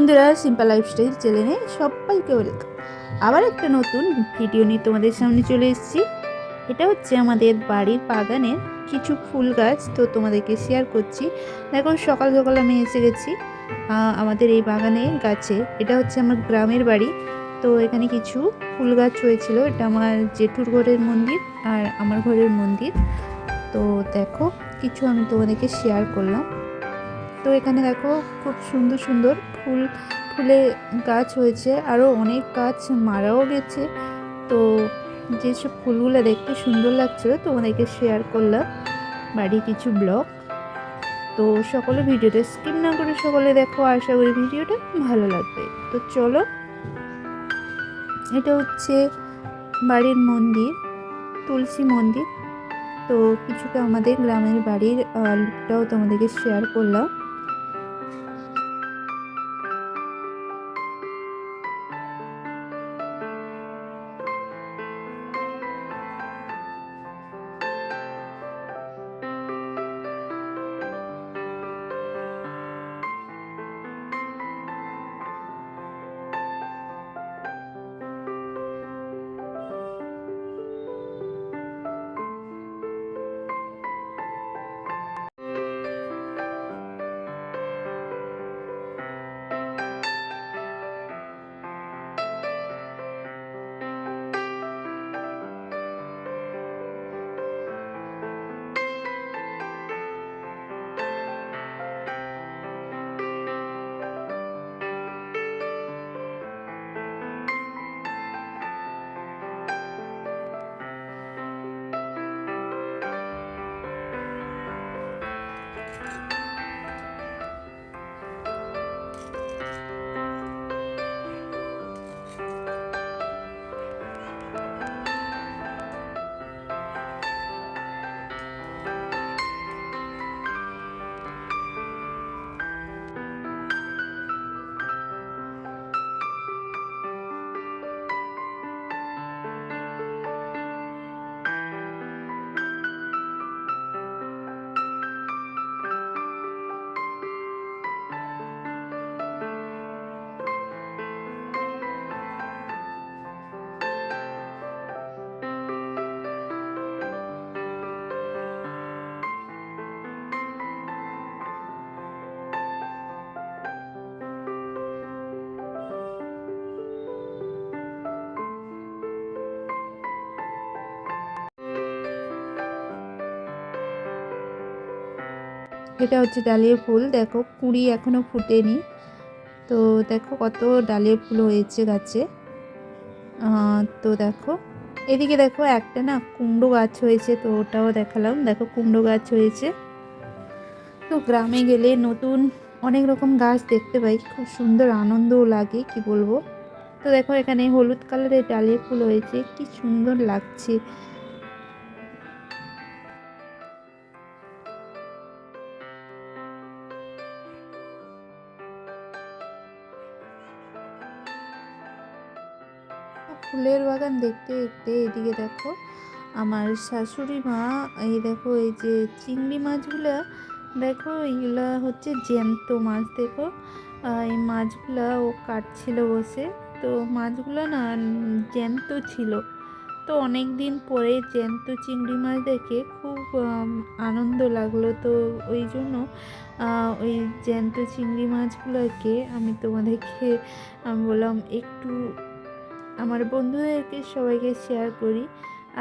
বন্ধুরা simple lifestyle চ্যানেলে সবাইকে ওয়েলকাম আবার একটা নতুন ভিডিও নিয়ে তোমাদের সামনে চলে এসেছি। এটা হচ্ছে আমাদের বাড়ির বাগানের কিছু ফুল গাছ, তো তোমাদেরকে শেয়ার করছি। দেখো, সকাল সকাল আমি এসে গেছি আমাদের এই বাগানে গাছে। এটা হচ্ছে আমার গ্রামের বাড়ি, তো এখানে কিছু ফুল গাছ হয়েছিল। এটা আমার জেঠুর ঘরের মন্দির আর আমার ঘরের মন্দির। তো দেখো, কিছু আমি তোমাদেরকে শেয়ার করলাম। তো এখানে দেখো, খুব সুন্দর সুন্দর ফুল, ফুলে গাছ হয়েছে আরও অনেক গাছ মারাও গেছে। তো যেসব ফুলগুলো দেখতে সুন্দর লাগছিল তোমাদেরকে শেয়ার করলাম বাড়ি কিছু ব্লগ তো সকলে ভিডিওটা স্কিপ না করে সকলে দেখো, আশা করি ভিডিওটা ভালো লাগবে। তো চলো, এটা হচ্ছে বাড়ির মন্দির, তুলসী মন্দির। তো কিছুটা আমাদের গ্রামের বাড়ির লুকটাও তোমাদেরকে শেয়ার করলাম। এটা হচ্ছে ডালিয়া ফুল। দেখো, কুঁড়ি এখনও ফুটেনি। তো দেখো কত ডালিয়া ফুল হয়েছে গাছে। তো দেখো, এদিকে দেখো একটা না কুমড়ো গাছ হয়েছে, তো ওটাও দেখালাম। দেখো কুমড়ো গাছ হয়েছে। তো গ্রামে গেলে নতুন অনেক রকম গাছ দেখতে পাই। খুব সুন্দর আনন্দও লাগে, কি বলব। তো দেখো এখানে হলুদ কালারের ডালিয়া ফুল হয়েছে। কি সুন্দর লাগছে। ফুলের বাগান দেখতে দেখতে এদিকে দেখো আমার শাশুড়ি মা, এই দেখো এই যে চিংড়ি মাছগুলো, দেখো এইগুলা হচ্ছে জ্যান্ত মাছ দেখো। এই মাছগুলো ও কাটছিল বসে। তো মাছগুলো না জ্যান্ত ছিল। তো অনেক দিন পরে জ্যান্ত চিংড়ি মাছ দেখে খুব আনন্দ লাগল। তো ওই জন্য ওই জ্যান্ত চিংড়ি মাছগুলোকে আমি তোমাদেরকে বললাম একটু আমার বন্ধুদেরকে সবাইকে শেয়ার করি।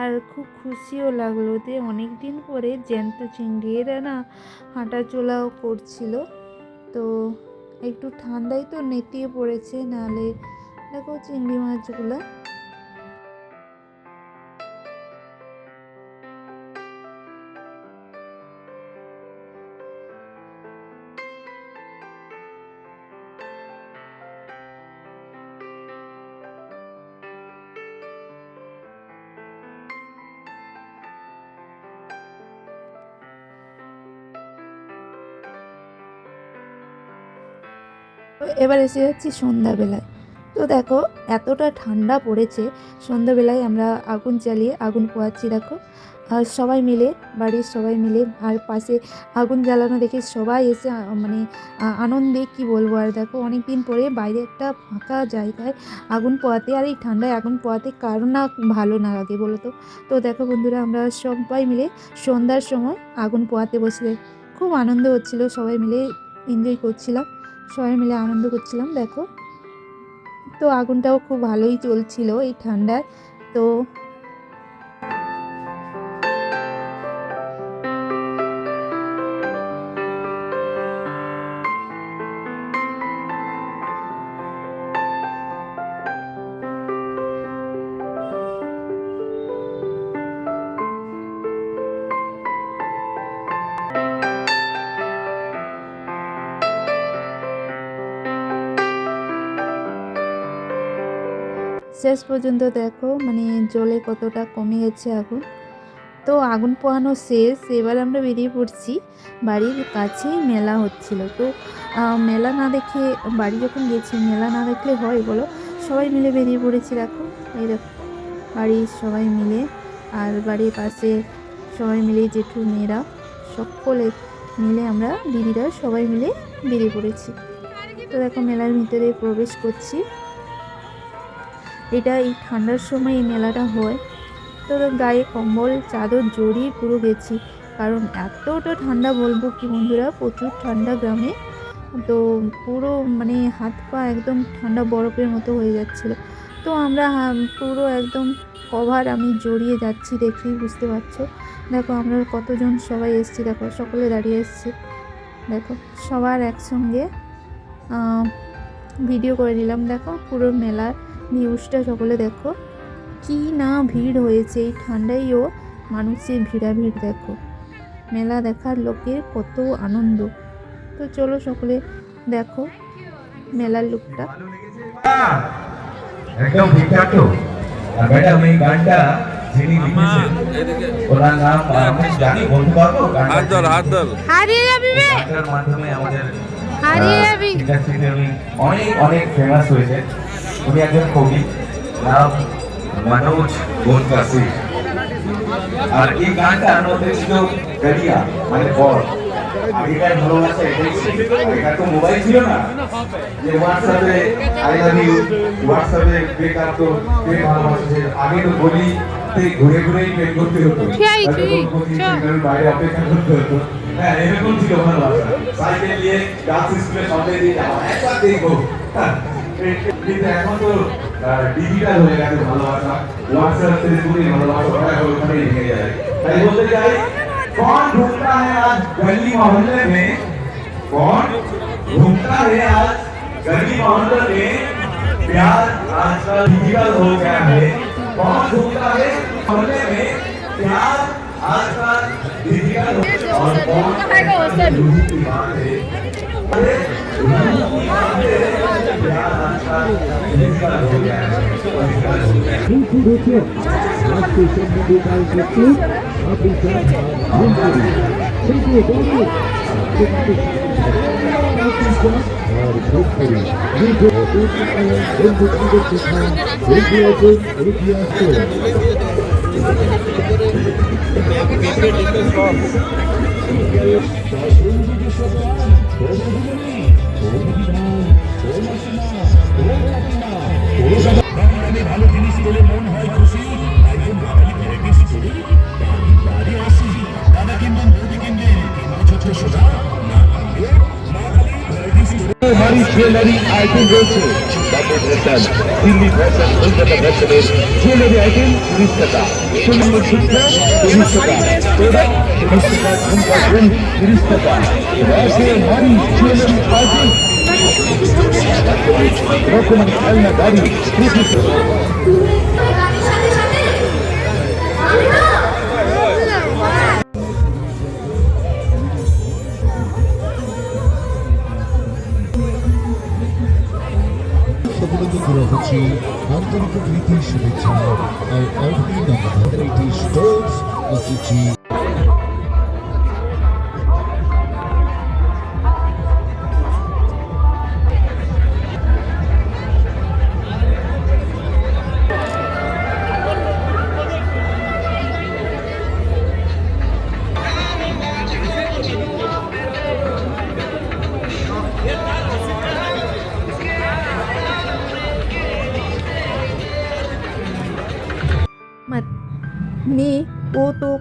আর খুব খুশিও লাগল যে অনেক দিন পরে জ্যান্ত চিংড়ি এরা না হাঁটা চলাও করছিল। তো একটু ঠান্ডায় তো নেতিয়ে পড়েছে, নাহলে দেখো চিংড়ি মাছগুলো এবার এসে যাচ্ছি সন্ধ্যাবেলায়। তো দেখো, এতটা ঠান্ডা পড়েছে, সন্ধ্যাবেলায় আমরা আগুন জ্বালিয়ে আগুন পোয়াচ্ছি দেখো। আর সবাই মিলে, বাড়ির সবাই মিলে, আর পাশে আগুন জ্বালানো দেখে সবাই এসে মানে আনন্দে কি বলব, আর দেখো অনেক দিন পরে বাইরে একটা ফাঁকা জায়গায় আগুন পোয়াতে আর এই ঠান্ডায় আগুন পোয়াতে কারও না ভালো না লাগে বলো তো তো দেখো বন্ধুরা, আমরা সবাই মিলে সন্ধ্যার সময় আগুন পোয়াতে বসলে খুব আনন্দ হচ্ছিল, সবাই মিলে এনজয় করছিলাম। সবাই মিলে আনন্দ করছিলাম দেখো। তো আগুনটাও খুব ভালোই চলছিল এই ঠান্ডায়। তো শেষ পর্যন্ত দেখো মানে জলে কতটা কমে গেছে আগুন। তো আগুন পোহানো শেষ, এবার আমরা বেরিয়ে পড়ছি বাড়ির কাছে মেলা হচ্ছিল। তো মেলা না দেখে, বাড়ি যখন গেছি, মেলা না দেখলে হয় বলো? সবাই মিলে বেরিয়ে পড়েছি দেখো, এই দেখো, বাড়ির সবাই মিলে আর বাড়ির পাশে সবাই মিলে জেঠু, মেয়েরা সকলে মিলে আমরা, দিদিরা সবাই মিলে বেরিয়ে পড়েছি। তো দেখো মেলার ভিতরে প্রবেশ করছি। এটা এই ঠান্ডার সময় এই মেলাটা হয়। তো গায়ে কম্বল, চাদর জড়িয়ে পুরো গেছি। কারণ এতটা ঠান্ডা বলব কি বন্ধুরা, প্রচুর ঠান্ডা গ্রামে। তো পুরো মানে হাত পা একদম ঠান্ডা বরফের মতো হয়ে যাচ্ছিল। তো আমরা পুরো একদম কভার আমি জড়িয়ে যাচ্ছি দেখেই বুঝতে পারছ। দেখো আমরা কতজন সবাই এসছি, দেখো সকলে দাঁড়িয়ে এসছি। দেখো সবার একসঙ্গে ভিডিও করে নিলাম। দেখো পুরো মেলার নিউজটা সকলে দেখো। কি না ভিড় হয়েছে এই ঠান্ডায়ও মানুষের ভিড়াভিড় দেখো। মেলা দেখার লোকের কত আনন্দ। তো চলো সকলে দেখো মেলার লুকটা। একদম ঠিকঠাক তো। আর ম্যাডাম এই গানটা যিনি লিখেছেন ওনার নাম আমি জানি বলতে পারব? হাত ধর হাত ধর। হারিয়ে যাবি বে। মাধ্যমে আমাদের হারিয়ে যাবি। অনেক অনেক ফেমাস হয়েছে। উনি একজন কবি। নাম মনোজ গোনকাসি আর এই গানটা আমাদের ছিল গড়িয়া মানে বর। আগেকার ভালোবাসা এটাই ছিল আগেকার তো মোবাইল ছিল না। যে হোয়াটসঅ্যাপে আই লাভ ইউ হোয়াটসঅ্যাপে ব্রেকআপ তো প্রেম ভালোবাসা? আগে তো গলিতে ঘুরে ঘুরেই প্রেম করতে হতো। বাইরে অপেক্ষা করতে হতো। হ্যাঁ এরকম ছিল ভালোবাসা। সাইকেল নিয়ে ডান্স স্কুলে সবাই দিয়ে যাওয়া। একবার দেখব। হ্যাঁ, কিন্তু এখন তো ডিজিটাল হয়ে গেছে ভালোবাসা হোয়াটসঅ্যাপ ফেসবুকে ভালোবাসা ওরা ওখানে লিখে যায় তাই বলতে চাই कौन ढूंढता है आज गली मोहल्ले में कौन ढूंढता है आज गली मोहल्ले में प्यार आजकल डिजिटल हो गया है कौन ढूंढता है मोहल्ले में प्यार आजकल डिजिटल हो और कौन रूह की बात है Olmasın रूह की बात है, प्यार आजकल डिजिटल हो गया है डिजिटल हो गया है কিন্তু দেখুন আজকে সম্বন্ধে তার ক্ষেত্রে আপনি চান ভুল করি কিন্তু বন্ধু আর ভোগ করি কিন্তু বন্ধু আমাদের কথা বন্ধু আছেন রুখি আসছেন বাঙালি ভালো জিনিস পেলে মন হয় খুশি তাই জন্য বাঙালি ভ্যারাইটিস করি বাড়ি বাড়ি আসি দাদা কিনবেন বৌদি কিনবেন কিনবেন ছোট সোজা না কিনবে মা Kali varieties Hamari jewellery item রয়েছে বাপের ফ্যাশন দিল্লি ফ্যাশন কলকাতা ফ্যাশনের জুয়েলারি আইটেম তিরিশ টাকা সুন্দর শিক্ষা তিরিশ টাকা প্রোডাক্ট তিরিশ টাকা ঝুমকা ঝুম তিরিশ টাকা রয়েছে হমারি জুয়েলারি আইটেম পঁচিশ সকলকে করে হচ্ছে আন্তরিক প্রীতি শুভেচ্ছা আর অভিনন্দন স্টোর্স অতিথি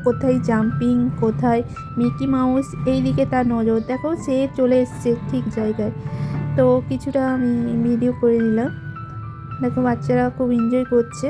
কোথায় জাম্পিং কোথায় মিকি মাউস এই দিকে তার নজর। দেখো সে চলে এসছে ঠিক জায়গায়। তো কিছুটা আমি ভিডিও করে নিলাম। দেখো বাচ্চারা খুব এনজয় করছে।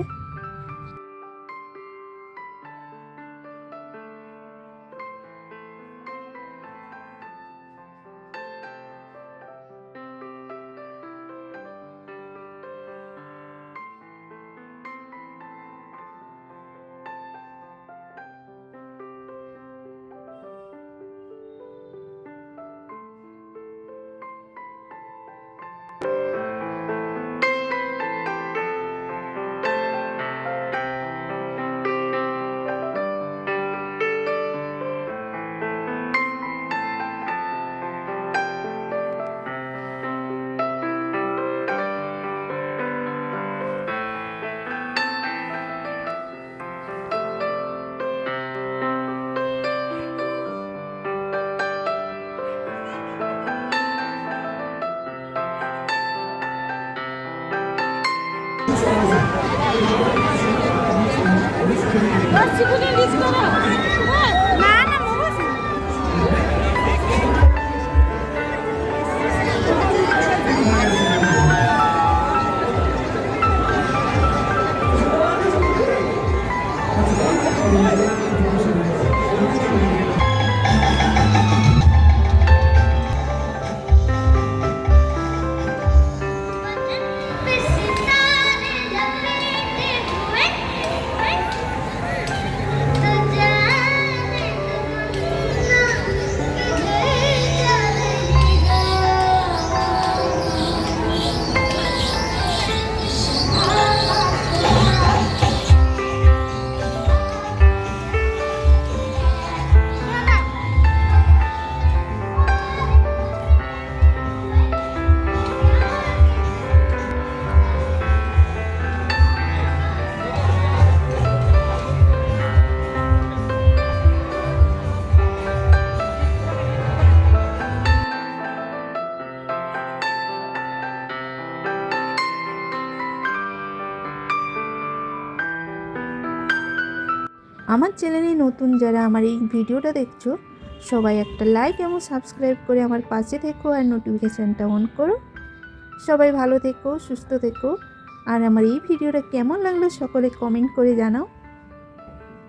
না আমার চ্যানেলে নতুন যারা আমার এই ভিডিওটা দেখছ, সবাই একটা লাইক এবং সাবস্ক্রাইব করে আমার পাশে থেকো আর নোটিফিকেশানটা অন করো। সবাই ভালো থেকো, সুস্থ থেকো। আর আমার এই ভিডিওটা কেমন লাগল সকলে কমেন্ট করে জানাও।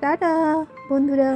টাটা, বন্ধুরা।